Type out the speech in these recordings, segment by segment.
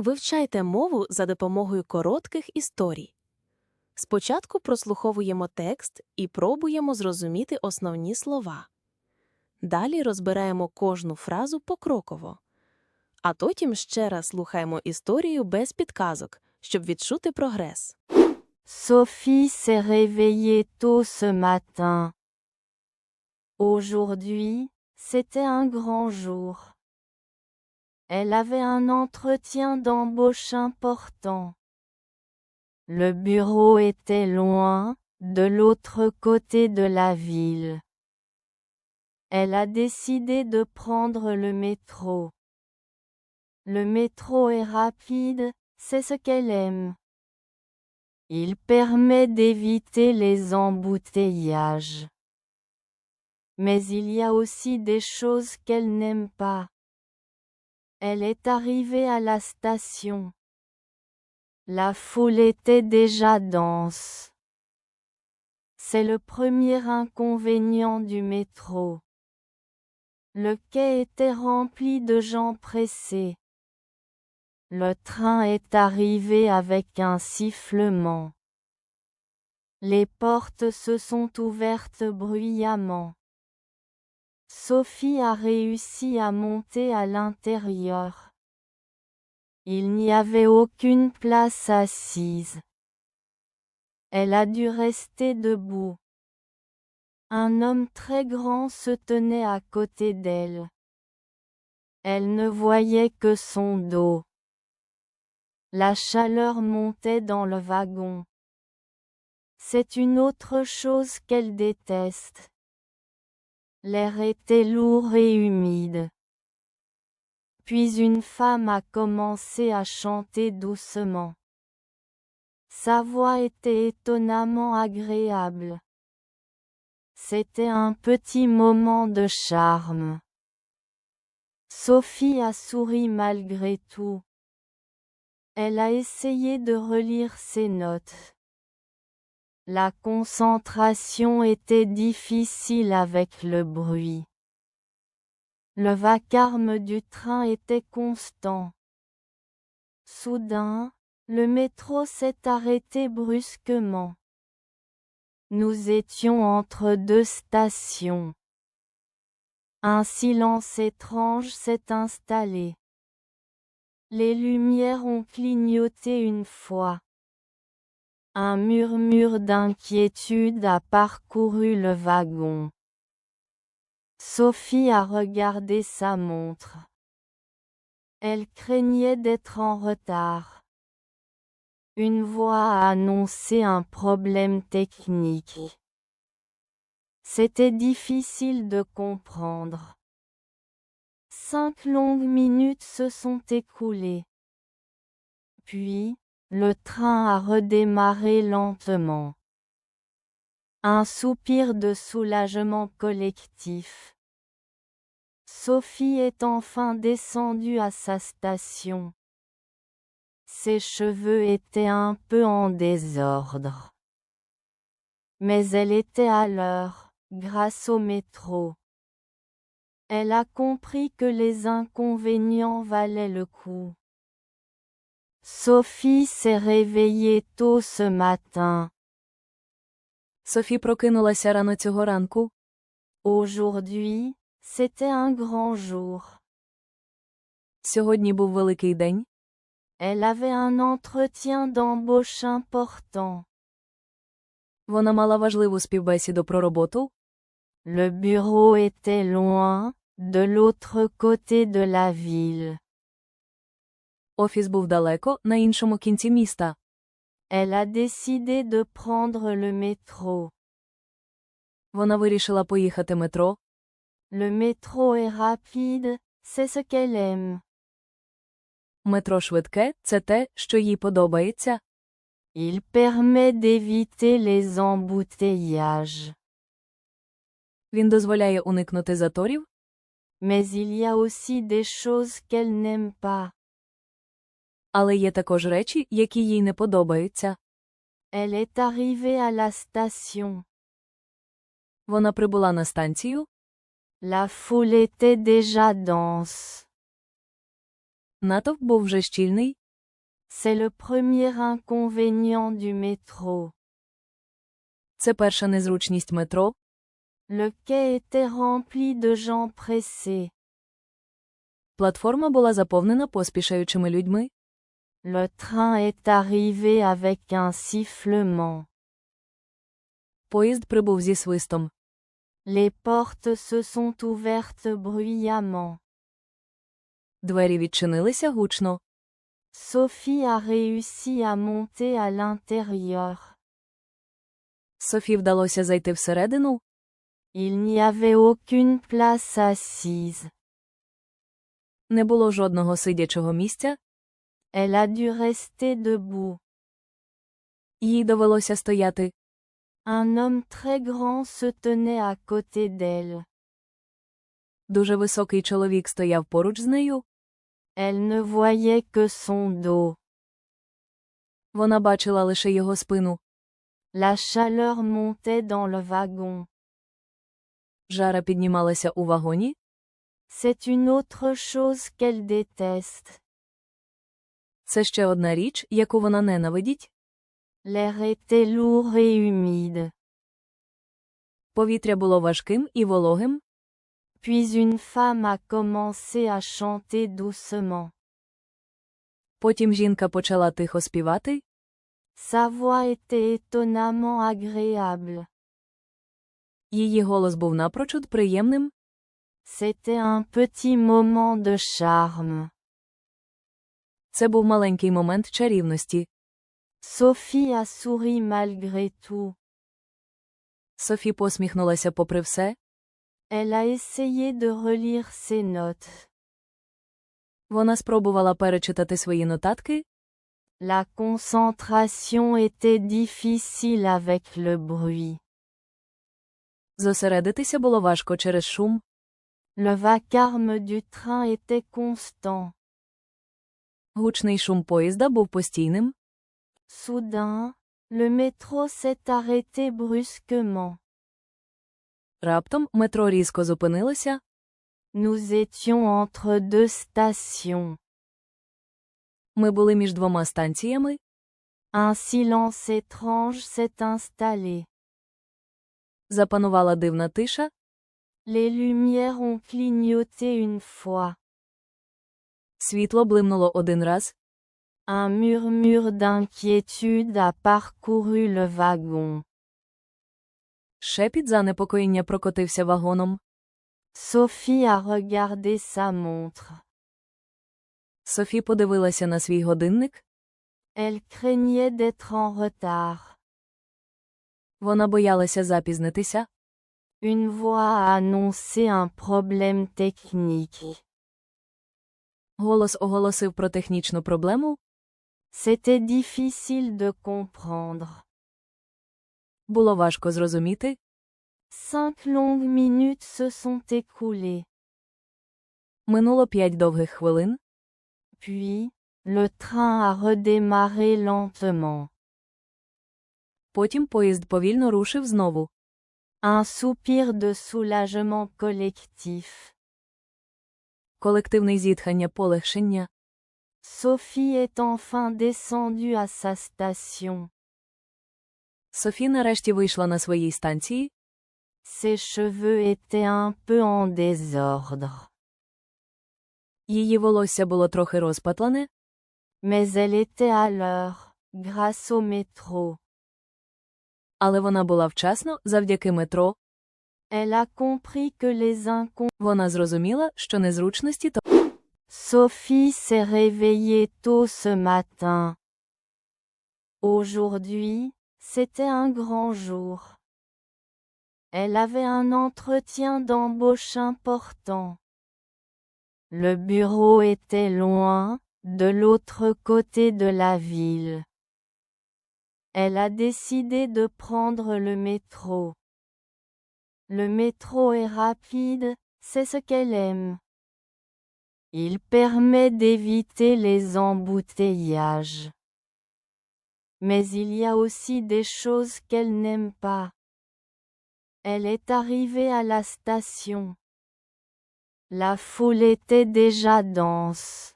Вивчайте мову за допомогою коротких історій. Спочатку прослуховуємо текст і пробуємо зрозуміти основні слова. Далі розбираємо кожну фразу покроково. А потім ще раз слухаємо історію без підказок, щоб відчути прогрес. Sophie s'est réveillée tôt ce matin. Aujourd'hui, c'était un grand jour. Elle avait un entretien d'embauche important. Le bureau était loin, de l'autre côté de la ville. Elle a décidé de prendre le métro. Le métro est rapide, c'est ce qu'elle aime. Il permet d'éviter les embouteillages. Mais il y a aussi des choses qu'elle n'aime pas. Elle est arrivée à la station. La foule était déjà dense. C'est le premier inconvénient du métro. Le quai était rempli de gens pressés. Le train est arrivé avec un sifflement. Les portes se sont ouvertes bruyamment. Sophie a réussi à monter à l'intérieur. Il n'y avait aucune place assise. Elle a dû rester debout. Un homme très grand se tenait à côté d'elle. Elle ne voyait que son dos. La chaleur montait dans le wagon. C'est une autre chose qu'elle déteste. L'air était lourd et humide. Puis une femme a commencé à chanter doucement. Sa voix était étonnamment agréable. C'était un petit moment de charme. Sophie a souri malgré tout. Elle a essayé de relire ses notes. La concentration était difficile avec le bruit. Le vacarme du train était constant. Soudain, le métro s'est arrêté brusquement. Nous étions entre deux stations. Un silence étrange s'est installé. Les lumières ont clignoté une fois. Un murmure d'inquiétude a parcouru le wagon. Sophie a regardé sa montre. Elle craignait d'être en retard. Une voix a annoncé un problème technique. C'était difficile de comprendre. Cinq longues minutes se sont écoulées. Puis, le train a redémarré lentement. Un soupir de soulagement collectif. Sophie est enfin descendue à sa station. Ses cheveux étaient un peu en désordre. Mais elle était à l'heure, grâce au métro. Elle a compris que les inconvénients valaient le coup. Sophie s'est réveillée tôt ce matin. Софі прокинулася рано цього ранку. Aujourd'hui, c'était un grand jour. Сьогодні був великий день. Elle avait un entretien d'embauche important. Вона мала важливу співбесіду про роботу. Le bureau était loin, de l'autre côté de la ville. Офіс був далеко, на іншому кінці міста. Elle a décidé de prendre le métro. Вона вирішила поїхати метро. Le métro est rapide, c'est ce qu'elle aime. Метро швидке це те, що їй подобається. Il permet d'éviter les embouteillages. Він дозволяє уникнути заторів, Mais il y a aussi des choses qu'elle n'aime pas. Але є також речі, які їй не подобаються. Elle est arrivée à la station. Вона прибула на станцію, La foule était déjà dense. натовп був вже щільний, C'est le premier inconvénient du métro. Це перша незручність метро. Le quai était rempli de gens pressés. Платформа була заповнена поспішаючими людьми. Le train est arrivé avec un sifflement. Поїзд прибув зі свистом. Les portes se sont ouvertes bruyamment. Двері відчинилися гучно. Sophie a réussi à monter à l'intérieur. Софі вдалося зайти всередину. Il n'y avait aucune place assise. Не було жодного сидячого місця. Elle a dû rester debout. Їй довелося стояти. Un homme très grand se tenait à côté d'elle. Дуже високий чоловік стояв поруч з нею. Elle ne voyait que son dos. Вона бачила лише його спину. La chaleur montait dans le wagon. Жара піднімалася у вагоні. C'est une autre chose qu'elle déteste. Це ще одна річ, яку вона ненавидить. L'air était lourd et humide. Повітря було важким і вологим. Puis une femme a commencé à chanter doucement. Потім жінка почала тихо співати. Sa voix était étonnamment agréable. Її голос був напрочуд приємним. C'était un petit moment de charme. Це був маленький момент чарівності. Sophie a souri malgré tout. Софі посміхнулася попри все. Elle a essayé de relire ses notes. Вона спробувала перечитати свої нотатки. La concentration était difficile avec le bruit. Зосередитися було важко через шум. Le vacarme du train était constant. Гучний шум поїзда був постійним. Soudain, le métro s'est arrêté brusquement. Раптом метро різко зупинилося. Nous étions entre deux stations. Ми були між двома станціями. Un silence étrange s'est installé. Запанувала дивна тиша. Les lumières ont clignoté une fois. Світло блимнуло один раз. Un murmure d'inquiétude a parcouru le wagon. Шепіт занепокоєння прокотився вагоном. Sophie a regardé sa montre. Софі подивилася на свій годинник. Elle craignait d'être en retard. Вона боялася запізнитися. Une voix a annoncé un problème technique. Голос оголосив про технічну проблему. C'était difficile de comprendre. Було важко зрозуміти. Cinq longues minutes se sont écoulées. Минуло п'ять довгих хвилин. Puis, le train a redémarré lentement. Потім поїзд повільно рушив знову. Un soupir de soulagement collectif. Колективне зітхання полегшення. Sophie est enfin descendue à sa station. Софі нарешті вийшла на своїй станції. Ses cheveux étaient un peu en désordre. Її волосся було трохи розпатлане, Mais elle était à l'heure, grâce au métro. але вона була вчасно завдяки метро. Elle a compris que les incon... Вона зрозуміла, що незручності то Sophie s'est réveillée tôt ce matin. Aujourd'hui, c'était un grand jour. Elle avait un entretien d'embauche important. Le bureau était loin, de l'autre côté de la ville. Elle a décidé de prendre le métro. Le métro est rapide, c'est ce qu'elle aime. Il permet d'éviter les embouteillages. Mais il y a aussi des choses qu'elle n'aime pas. Elle est arrivée à la station. La foule était déjà dense.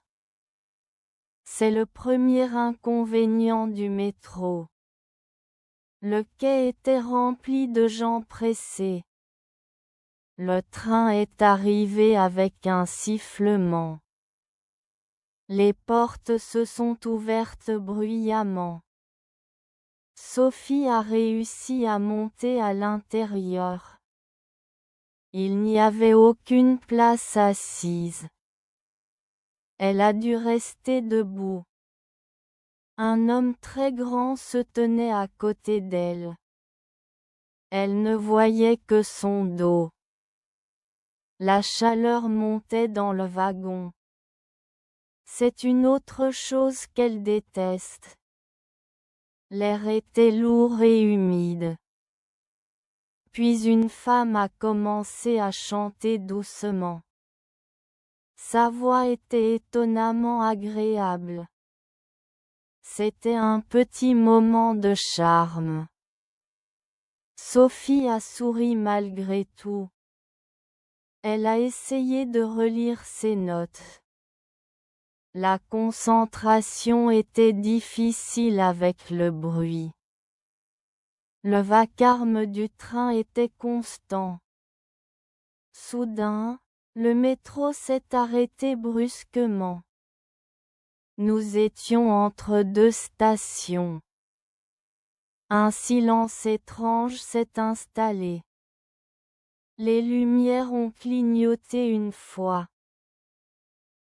C'est le premier inconvénient du métro. Le quai était rempli de gens pressés. Le train est arrivé avec un sifflement. Les portes se sont ouvertes bruyamment. Sophie a réussi à monter à l'intérieur. Il n'y avait aucune place assise. Elle a dû rester debout. Un homme très grand se tenait à côté d'elle. Elle ne voyait que son dos. La chaleur montait dans le wagon. C'est une autre chose qu'elle déteste. L'air était lourd et humide. Puis une femme a commencé à chanter doucement. Sa voix était étonnamment agréable. C'était un petit moment de charme. Sophie a souri malgré tout. Elle a essayé de relire ses notes. La concentration était difficile avec le bruit. Le vacarme du train était constant. Soudain, le métro s'est arrêté brusquement. Nous étions entre deux stations. Un silence étrange s'est installé. Les lumières ont clignoté une fois.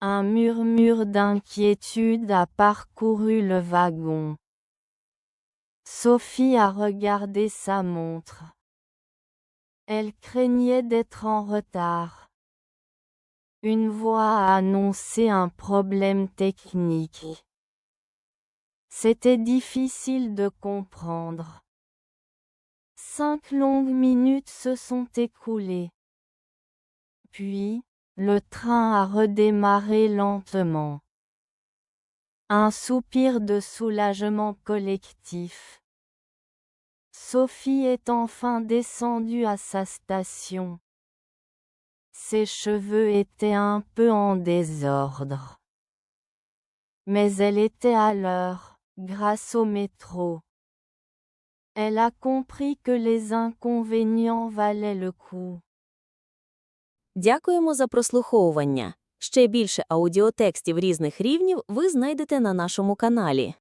Un murmure d'inquiétude a parcouru le wagon. Sophie a regardé sa montre. Elle craignait d'être en retard. Une voix a annoncé un problème technique. C'était difficile de comprendre. Cinq longues minutes se sont écoulées. Puis, le train a redémarré lentement. Un soupir de soulagement collectif. Sophie est enfin descendue à sa station. Ses cheveux étaient un peu en désordre. Mais elle était à l'heure, grâce au métro. Elle a compris que les inconvénients valaient le coup. Дякуємо за прослуховування. Ще більше аудіотекстів різних рівнів ви знайдете на нашому каналі.